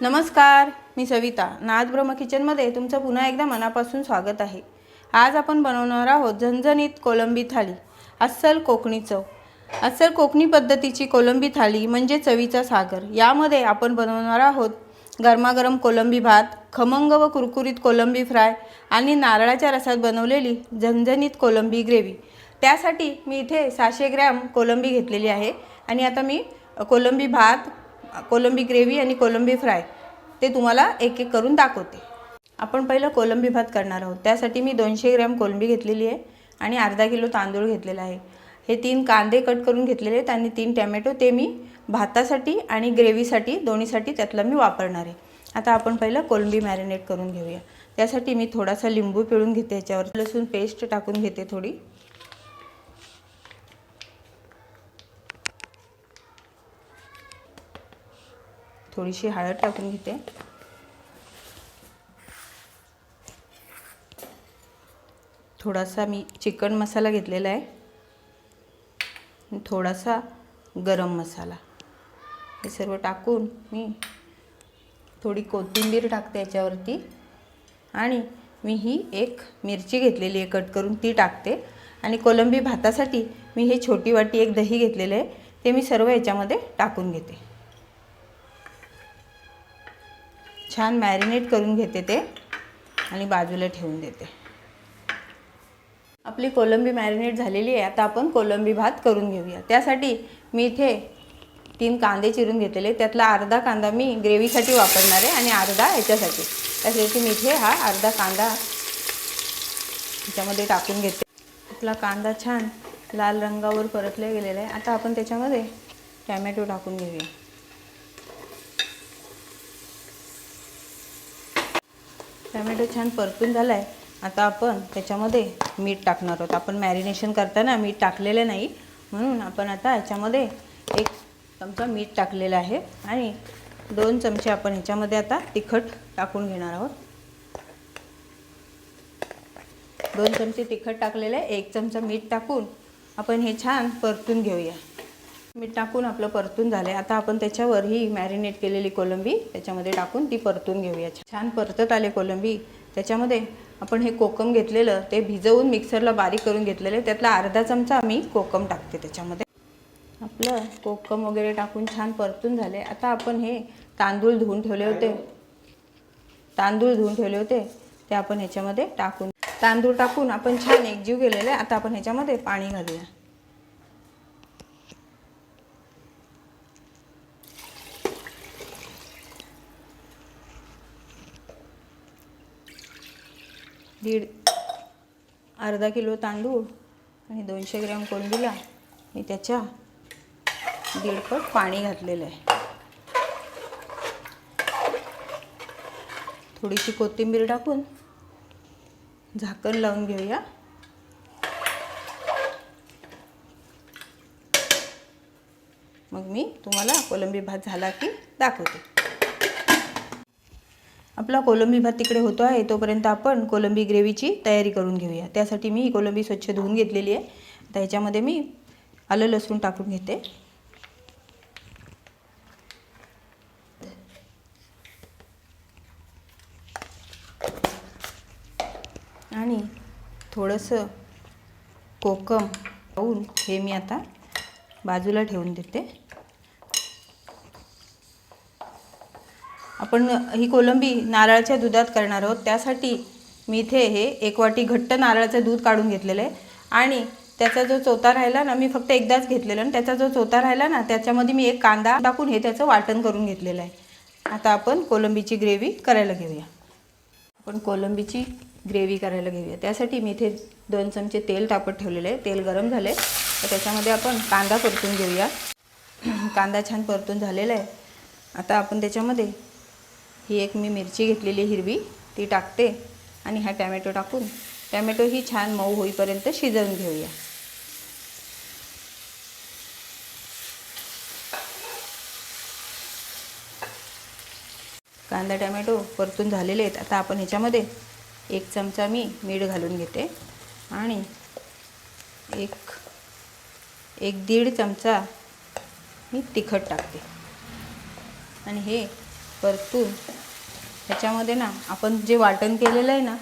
नमस्कार मी सविता. नाद ब्रह्म किचनमध्ये तुमचं पुन्हा एकदा मनापासून स्वागत आहे. आज आपण बनवणार आहोत झणझणीत कोलंबी थाळी अस्सल कोकणी चव. अस्सल कोकणी पद्धतीची कोलंबी थाळी म्हणजे चवीचा सागर. यामध्ये आपण बनवणार आहोत गरमागरम कोलंबी भात खमंग व कुरकुरीत कोलंबी फ्राय आणि नारळाच्या रसात बनवलेली झणझणीत कोलंबी ग्रेव्ही. त्यासाठी मी इथे सहाशे ग्रॅम कोलंबी घेतलेली आहे आणि आता मी कोलंबी भात कोलंबी ग्रेव्ही आणि कोलंबी फ्राय ते तुम्हाला एक एक करून दाखवते. आपण पहिलं कोलंबी भात करणार आहोत. त्यासाठी मी दोनशे ग्रॅम कोलंबी घेतलेली आहे आणि अर्धा किलो तांदूळ घेतलेला आहे. हे तीन कांदे कट करून घेतलेले आहेत आणि तीन टॅमॅटो ते मी भातासाठी आणि ग्रेव्हीसाठी दोन्हीसाठी त्यातलं मी वापरणार आहे. आता आपण पहिलं कोलंबी मॅरिनेट करून घेऊया. त्यासाठी मी थोडासा लिंबू पिळून घेते याच्यावर. लसूण पेस्ट टाकून घेते थोडी. थोडीशी हळद टाकून घेते. थोडासा मी चिकन मसाला घेतलेला आहे. थोडासा गरम मसाला. हे सर्व टाकून मी थोडी कोथिंबीर टाकते याच्यावरती. आणि मी ही एक मिरची घेतलेली आहे कट करून ती टाकते. आणि कोलंबी भातासाठी मी हे छोटी वाटी एक दही घेतलेलं आहे ते मी सर्व याच्यामध्ये टाकून घेते. छान मॅरिनेट करून घेते ते आणि बाजूला ठेवून देते. आपली कोलंबी मॅरिनेट झालेली आहे. आता आपण कोलंबी भात करून घेऊया. त्यासाठी मी इथे तीन कांदे चिरून घेतलेले. त्यातला अर्धा कांदा मी ग्रेव्हीसाठी वापरणार आहे आणि अर्धा याच्यासाठी. त्यासाठी मी इथे हा अर्धा कांदा त्याच्यामध्ये टाकून घेते. आपला कांदा छान लाल रंगावर परतला गेलेला आहे. आता आपण त्याच्यामध्ये टॅमॅटो टाकून घेऊया. टॅमॅटो छान परतून झाला आहे आता आपण त्याच्यामध्ये मीठ टाकणार आहोत. आपण मॅरिनेशन करताना मीठ टाकलेलं नाही. म्हणून आपण आता ह्याच्यामध्ये एक चमचा मीठ टाकलेलं आहे आणि दोन चमचे आपण ह्याच्यामध्ये आता तिखट टाकून घेणार आहोत. दोन चमचे तिखट टाकलेले आहे. एक चमचा मीठ टाकून आपण हे छान परतून घेऊया. मीठ टाकून आपलं परतून झालं आता आपण त्याच्यावर ही मॅरिनेट केलेली कोलंबी त्याच्यामध्ये टाकून ती परतून घेऊया. छान परतत आले कोलंबी. त्याच्यामध्ये आपण हे कोकम घेतलेलं ते भिजवून मिक्सरला बारीक करून घेतलेलं त्यातला अर्धा चमचा मी कोकम टाकते त्याच्यामध्ये. आपलं कोकम वगैरे टाकून छान परतून झाले आता आपण हे तांदूळ धुवून ठेवले होते. तांदूळ धुवून ठेवले होते. ते आपण ह्याच्यामध्ये टाकून तांदूळ टाकून आपण छान एकजीव केलेलं आहे. आता आपण ह्याच्यामध्ये पाणी घालूया. दीड अर्धा किलो तांदूळ आणि दोनशे ग्रॅम कोलंबीला मी त्याच्या दीडपट पाणी घातलेलं आहे. थोडीशी कोथिंबीर टाकून झाकण लावून घेऊया. मग मी तुम्हाला कोलंबी भात झाला की दाखवते. आपला कोलंबी भात तिकडे होतो आहे तोपर्यंत आपण कोलंबी ग्रेव्हीची तयारी करून घेऊया. त्यासाठी मी ही कोलंबी स्वच्छ धुवून घेतलेली आहे. आता ह्याच्यामध्ये मी आलं लसूण टाकून घेते. आणि थोडंसं कोकम लावून हे मी आता बाजूला ठेवून देते. आपण ही कोलंबी नारळाच्या दुधात करणार आहोत. त्यासाठी मी इथे हे एक वाटी घट्ट नारळाचं दूध काढून घेतलेलं आहे. आणि त्याचा जो चोथा राहिला ना मी फक्त एकदाच घेतलेला आणि त्याचा जो चोथा राहिला ना त्याच्यामध्ये मी एक कांदा टाकून हे त्याचं वाटण करून घेतलेलं आहे. आता आपण कोलंबीची ग्रेव्ही करायला घेऊया. आपण कोलंबीची ग्रेव्ही करायला घेऊया. त्यासाठी मी इथे दोन चमचे तेल तापत ठेवलेलं आहे. तेल गरम झालं आहे तर त्याच्यामध्ये आपण कांदा परतून घेऊया. कांदा छान परतून झालेला आहे. आता आपण त्याच्यामध्ये ही एक मी मिरची घेतलेली हिरवी ती टाकते आणि हा टॅमॅटो टाकून टॅमॅटो ही छान मऊ होईपर्यंत शिजवून घेऊया. कांदा टॅमॅटो परतून झालेले आहेत. आता आपण ह्याच्यामध्ये एक चमचा मी मीठ घालून घेते आणि एक एक दीड चमचा मी तिखट टाकते. आणि हे परतून ह्याच्यामध्ये ना आपण जे वाटण केलेलं आहे ना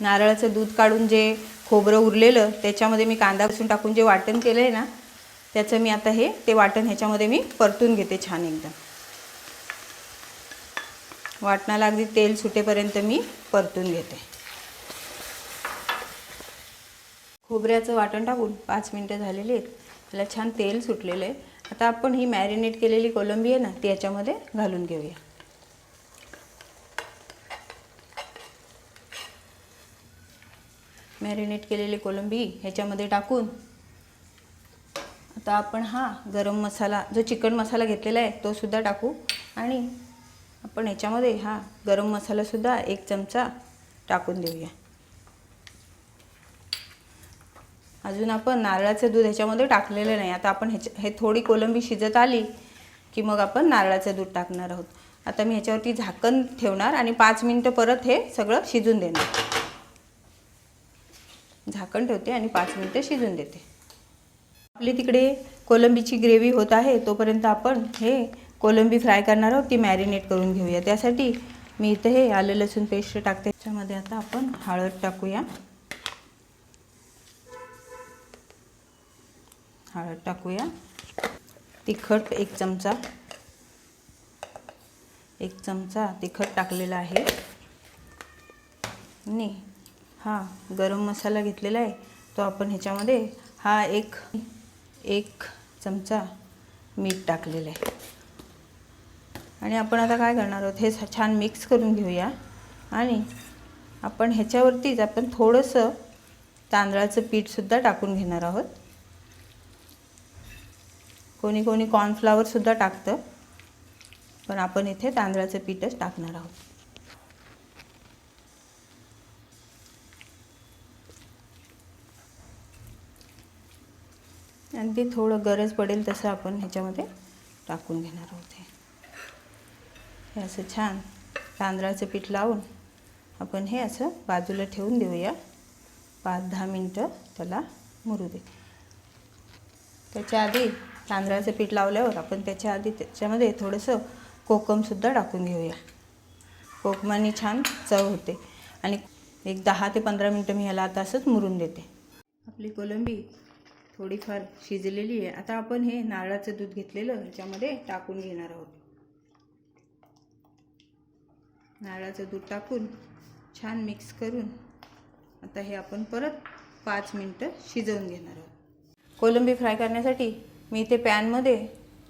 नारळाचं दूध काढून जे खोबरं उरलेलं त्याच्यामध्ये मी कांदा लसूण टाकून जे वाटण केलं आहे ना त्याचं मी आता हे ते वाटण ह्याच्यामध्ये मी परतून घेते छान एकदम. वाटणाला अगदी तेल सुटेपर्यंत मी परतून घेते. खोबऱ्याचं वाटण टाकून पाच मिनटं झालेली आहेत. त्याला छान तेल सुटलेलं आहे. आता आपण ही मॅरिनेट केलेली कोलंबी आहे ना ती याच्यामध्ये घालून घेऊया. मॅरिनेट केलेली कोलंबी ह्याच्यामध्ये टाकून आता आपण हा गरम मसाला जो चिकन मसाला घेतलेला आहे तो सुद्धा टाकू. आणि आपण ह्याच्यामध्ये हा गरम मसालासुद्धा एक चमचा टाकून देऊया. अजून आपण नारळाचं दूध ह्याच्यामध्ये टाकलेलं नाही. आता आपण ह्याच्या हे थोडी कोलंबी शिजत आली की मग आपण नारळाचं दूध टाकणार आहोत. आता मी ह्याच्यावरती झाकण ठेवणार आणि पाच मिनटं परत हे सगळं शिजून देणार. झाकण ठेवते आणि पाच मिनटं शिजून देते. आपली तिकडे कोलंबीची ग्रेव्ही होत आहे तोपर्यंत आपण हे कोलंबी फ्राय करणार आहोत ती मॅरिनेट करून घेऊया. त्यासाठी मी इथं हे आलं लसूण पेस्ट टाकते. त्याच्यामध्ये आता आपण हळद टाकूया. हळद टाकूया. तिखट एक चमचा. एक चमचा तिखट टाकलेला आहे. आणि हा गरम मसाला घेतलेला आहे. तो आपण ह्याच्यामध्ये हा एक एक चमचा मीठ टाकलेलं आहे. आणि आपण आता काय करणार आहोत? हे छान मिक्स करून घेऊया. आणि आपण ह्याच्यावरतीच आपण थोडंसं तांदळाचं पीठसुद्धा टाकून घेणार आहोत. कोणी कोणी कॉर्नफ्लावरसुद्धा टाकतं. पण आपण इथे तांदळाचं पीठच टाकणार आहोत. अगदी थोडं गरज पडेल तसं आपण ह्याच्यामध्ये टाकून घेणार आहोत हे. हे असं छान तांदळाचं पीठ लावून आपण हे असं बाजूला ठेवून देऊया. पाच दहा मिनटं त्याला मुरू दे. त्याच्या आधी तांदळाचं पीठ लावल्यावर आपण त्याच्या आधी त्याच्यामध्ये थोडंसं कोकमसुद्धा टाकून घेऊया. कोकमाने छान चव होते. आणि एक दहा ते पंधरा मिनटं मी ह्याला आता असंच मुरून देते. आपली कोलंबी थोडीफार शिजलेली आहे. आता आपण हे नारळाचं दूध घेतलेलं ह्याच्यामध्ये टाकून घेणार आहोत. नारळाचं दूध टाकून छान मिक्स करून आता हे आपण परत पाच मिनटं शिजवून घेणार आहोत. कोलंबी फ्राय करण्यासाठी मी इथे पॅनमध्ये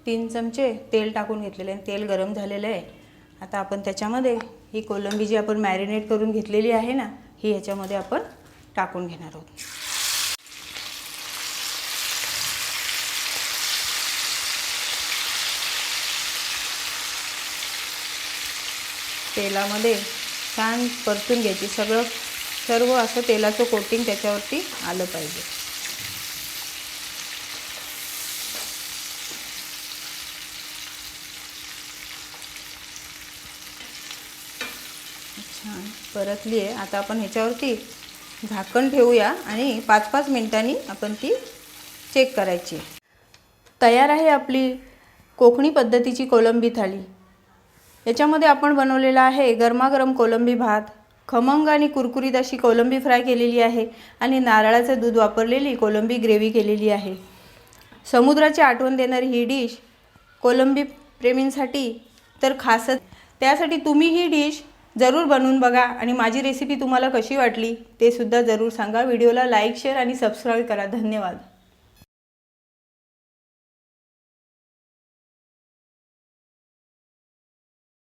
तीन चमचे तेल टाकून घेतलेले आहे. तेल गरम झालेलं आहे. आता आपण त्याच्यामध्ये ही कोलंबी जी आपण मॅरिनेट करून घेतलेली आहे ना ही ह्याच्यामध्ये आपण टाकून घेणार आहोत. तेलामध्ये छान परतून घ्यायची. सगळं सर्व असं तेलाचं कोटिंग त्याच्यावरती आलं पाहिजे. छान. परतली आहे आता आपण ह्याच्यावरती झाकण ठेवूया आणि पाच पाच मिनटांनी आपण ती चेक करायची. तयार आहे आपली कोकणी पद्धतीची कोलंबी थाळी याच्यामध्ये आपण बनवलेला आहे गरमागरम कोलंबी भात. खमंग आणि कुरकुरीत अशी कोलंबी फ्राय केलेली आहे आणि नारळाचं दूध वापरलेली कोलंबी ग्रेव्ही केलेली आहे. समुद्राची आठवण देणारी ही डिश कोलंबी प्रेमींसाठी तर खासच. त्यासाठी तुम्ही ही डिश जरूर बनवून बघा. आणि माझी रेसिपी तुम्हाला कशी वाटली ते सुद्धा जरूर सांगा. व्हिडिओला लाईक शेअर आणि सबस्क्राईब करा. धन्यवाद.